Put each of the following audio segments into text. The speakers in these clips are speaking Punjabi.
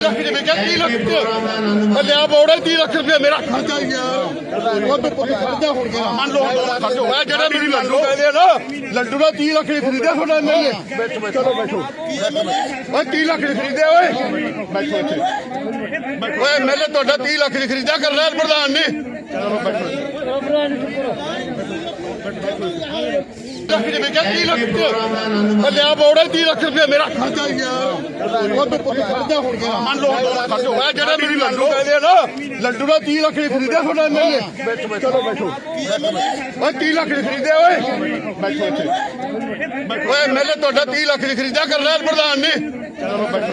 ਲੱਖ ਦੇ ਵਿੱਚ 30 ਲੱਖ ਤੇ ਲਿਆ ਬੋੜਾ 30 ਲੱਖ ਰੁਪਏ ਮੇਰਾ ਖਰਚਾ ਹੀ ਯਾਰ ਉਹ ਤੋਂ ਪੁੱਤ ਖਰਚਾ ਹੋ ਗਿਆ। ਮੰਨ ਲਓ ਖਰਚਾ ਹੋਇਆ ਜਿਹੜਾ ਮੇਰੀ ਲੱਡੂ ਕਹਿੰਦੇ ਆ ਨਾ ਲੱਡੂ ਦਾ 30 ਲੱਖ ਦੇ ਖਰੀਦਿਆ ਤੁਹਾਡਾ ਐਮਐਲਏ ਬੈਠੋ ਬੈਠੋ। ਚਲੋ ਬੈਠੋ। ਓਏ 30 ਲੱਖ ਦੇ ਖਰੀਦਿਆ ਓਏ। ਬੈਠੋ ਇੱਥੇ। ਓਏ ਐਮਐਲਏ ਤੁਹਾਡਾ 30 ਲੱਖ ਦੇ ਖਰੀਦਿਆ ਕਰਨੈਲ ਪ੍ਰਧਾਨ ਨੇ। ਚਲੋ ਬੈਠੋ ਲੱਖ ਦੇ ਵਿੱਚ 30 ਲੱਖ ਤੇ ਲਿਆ ਬੋੜਾ 30 ਲੱਖ ਰੁਪਏ ਮੇਰਾ ਖਰਚਾ ਹੀ ਯਾਰ ਉਹ ਤੋਂ ਪੁੱਤ ਖਰਚਾ ਹੋ ਗਿਆ। ਮੰਨ ਲਓ ਖਰਚਾ ਹੋਇਆ ਜਿਹੜਾ ਮੇਰੀ ਲੱਡੂ ਕਹਿੰਦੇ ਆ ਨਾ ਲੱਡੂ ਦਾ 30 ਲੱਖ ਦੇ ਖਰੀਦਿਆ ਤੁਹਾਡਾ ਐਮਐਲਏ ਬੈਠੋ ਬੈਠੋ ਬੈਠੋ। ਓਏ 30 ਲੱਖ ਦੇ ਖਰੀਦਿਆ ਓਏ। ਬੈਠੋ ਇੱਥੇ। ਓਏ ਐਮਐਲਏ ਤੁਹਾਡਾ 30 ਲੱਖ ਦੇ ਖਰੀਦਿਆ ਕਰਨੈਲ ਪ੍ਰਧਾਨ ਨੇ। ਚਲੋ ਬੈਠੋ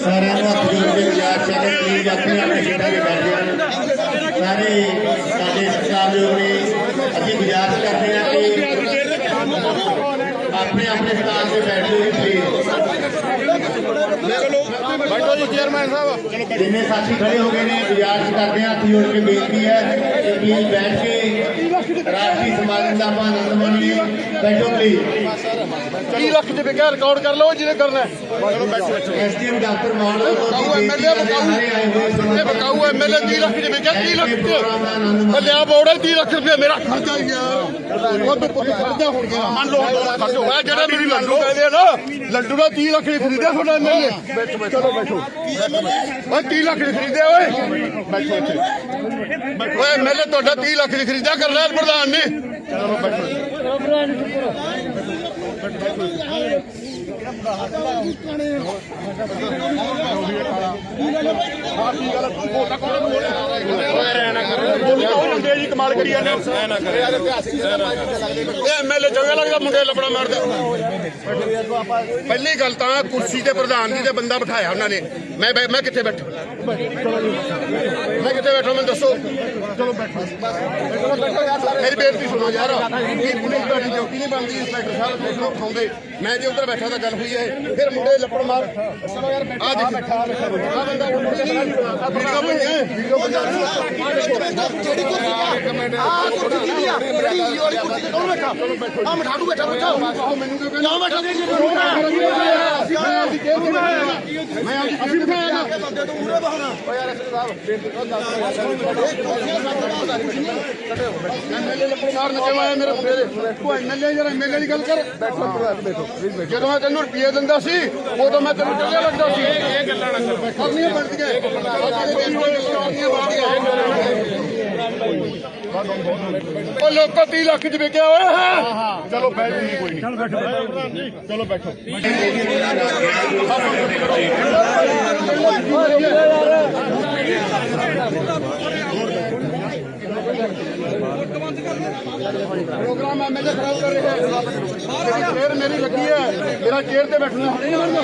ਸਾਰਿਆਂ ਨੂੰ ਹੱਥ ਜੋੜ ਕੇ ਗੁਜ਼ਾਰਿਸ਼ ਹੈ ਪਲੀਜ਼ ਆਪਣੇ ਆਪਣੇ ਸੀਟਾਂ ਤੇ ਬੈਠ ਜਾਣ ਸਾਰੇ ਸਾਡੇ ਸਤਿਕਾਰਯੋਗ ਨੇ ਅਸੀਂ ਗੁਜ਼ਾਰਿਸ਼ ਕਰਦੇ ਹਾਂ ਕਿ ਆਪਣੇ ਆਪਣੇ ਸਥਾਨ ਤੇ ਬੈਠ ਜਾਓ ਪਲੀਜ਼ ਬੈਠੋ ਜੀ ਚੇਅਰਮੈਨ ਸਾਹਿਬ। ਜਿੰਨੇ ਸਾਥੀ ਖੜੇ ਹੋ ਗਏ ਨੇ ਗੁਜ਼ਾਰਿਸ਼ ਕਰਦੇ ਹਾਂ ਹੱਥ ਜੋੜ ਕੇ ਬੇਨਤੀ ਹੈ ਕਿ ਪਲੀਜ਼ ਬੈਠ ਕੇ ਰਾਸ਼ਟਰੀ ਸਮਾਗਮ ਦਾ ਆਪਾਂ ਆਨੰਦ ਮਾਣੀਏ। ਬੈਠੋ ਪਲੀਜ਼ 30 ਲੱਖ ਦੇ ਬਗੈਰ ਰਿਕਾਰਡ ਕਰ ਲਓ ਜਿਹਨੇ ਕਰਨਾ ਚਲੋ ਬੈਠੋ ਬੈਠੋ। ਐਸਡੀਐਮ ਡਾਕਟਰ ਮਾਨ ਬਕਾਊ ਐਮਐਲਏ ਬਕਾਊ। ਇਹ ਬਕਾਊ ਐਮਐਲਏ 30 ਲੱਖ ਦੇ ਵਿੱਚ 30 ਲੱਖ ਤੇ ਲਿਆ ਬੋੜਾ 30 ਲੱਖ ਰੁਪਏ ਮੇਰਾ ਖਰਚਾ ਹੀ ਯਾਰ ਉਹ ਤੋਂ ਪੁੱਤ ਖਰਚਾ ਹੋ ਗਿਆ। ਮੰਨ ਲਓ ਖਰਚਾ ਹੋਇਆ ਜਿਹੜਾ ਮੇਰੀ ਲੱਡੂ ਕਹਿੰਦੇ ਆ ਨਾ ਲੱਡੂ ਦਾ 30 ਲੱਖ ਦੇ ਖਰੀਦਿਆ ਤੁਹਾਡਾ ਐਮਐਲਏ। ਬੈਠੋ। ਬੈਠੋ ਬੈਠੋ। ਓਏ 30 ਲੱਖ ਦੀ ਖਰੀਦਿਆ, ਓਏ। ਬੈਠੋ ਇੱਥੇ। ਓਏ ਐਮਐਲਏ ਤੁਹਾਡਾ 30 ਲੱਖ ਦੀ ਖਰੀਦਿਆ, ਕਰਨੈਲ ਪ੍ਰਧਾਨ ਨੇ। ਚਲੋ ਬੈਠੋ ਮੁੰਡੇ ਜੀ ਕਮਾਲ ਕਰੀ ਜਾਂਦੇ ਐਮਐਲਏ ਚੰਗਾ ਲੱਗਦਾ ਮੁੰਡੇ ਲੱਪੜਾ ਮਾਰਦਾ ਪਹਿਲੀ ਗੱਲ ਤਾਂ ਕੁਰਸੀ ਤੇ ਪ੍ਰਧਾਨ ਜੀ ਦੇ ਬੰਦਾ ਬਿਠਾਇਆ ਉਹਨਾਂ ਨੇ। ਮੈਂ ਮੈਂ ਕਿੱਥੇ ਬੈਠਾ? ਮੈਂ ਕਿੱਥੇ ਬੈਠਾ, ਮੈਨੂੰ ਦੱਸੋ। ਚਲੋ ਬੈਠੋ ਮੇਰੀ ਬੇਨਤੀ ਸੁਣੋ ਯਾਰ। ਇਹ ਪੁਲਿਸ ਤੁਹਾਡੀ ਡਿਊਟੀ ਨਹੀਂ ਬਣਦੀ, ਇੰਸਪੈਕਟਰ ਸਾਹਿਬ ਦੇਖ ਖਾਉਂਦੇ ਮੈਂ ਜੇ ਉੱਧਰ ਬੈਠਾ ਤਾਂ ਗੱਲ ਹੋਈ ਹੈ ਫਿਰ ਮੁੰਡੇ ਲੱਪੜ ਮਾਰ। ਚਲੋ ਯਾਰ ਬੈਠਾ ਆ ਬੈਠਾ ਆ ਬੰਦਾ ਵੀਡੀਓ ਬਣੀ ਹੈ ਵੀਡੀਓ ਜਿਹੜੀ ਕੁਰਸੀ ਆ ਆ ਕੁਰਸੀ ਦੀ ਆ ਮੇਰੀ ਵਾਲੀ ਕੁਰਸੀ ਤੇ ਕੌਣ ਬੈਠਾ ਆ ਮਠਾੜੂ ਬੈਠਾ ਬੈਠਾ ਮੈਨੂੰ ਕਿਉਂ ਕਿਉਂ ਬੈਠਾ ਜੀ ਮੈਂ ਅਸੀਂ ਬਿਠਾਇਆ ਬੰਦੇ ਤੋਂ ਮੂਰੇ ਬਹਾਨਾ ਐਮਐਲਏ ਲੱਪੜ ਮਾਰ ਆਇਆ ਮੇਰੇ ਫੇਰੇ ਤੂੰ ਐਮਐਲਏ ਯਾਰ ਐਮਐਲਏ ਦੀ ਗੱਲ ਕਰ ਬੈਠੋ ਬੈਠੋ ਜਦੋਂ ਮੈਂ ਤੈਨੂੰ ਰੁਪਏ ਦਿੰਦਾ ਸੀ ਉਦੋਂ ਮੈਂ ਤੈਨੂੰ ਚੰਗਾ ਲੱਗਦਾ ਸੀ। ਇਹ ਗੱਲਾਂ ਨਾ ਕਰੋ ਕਰਨੀਆਂ ਬਣਦੀਆਂ ਉਹ ਲੋਕੋ 30 ਲੱਖ ਚ ਵਿਕਿਆ ਹੋਇਆ ਹੈ ਚਲੋ ਬੈਠੋ ਕੋਈ ਨਹੀਂ ਚਲੋ ਬੈਠੋ ਚਲੋ ਬੈਠੋ ਪ੍ਰੋਗਰਾਮ ਐਮਐਲਏ ਖਰਾਬ ਕਰ ਰਿਹਾ ਹੈ ਚੇਅਰ ਮੇਰੀ ਲੱਗੀ ਹੈ ਮੇਰਾ ਚੇਅਰ ਤੇ ਬੈਠਣਾ ਨਹੀਂ ਬਣਦਾ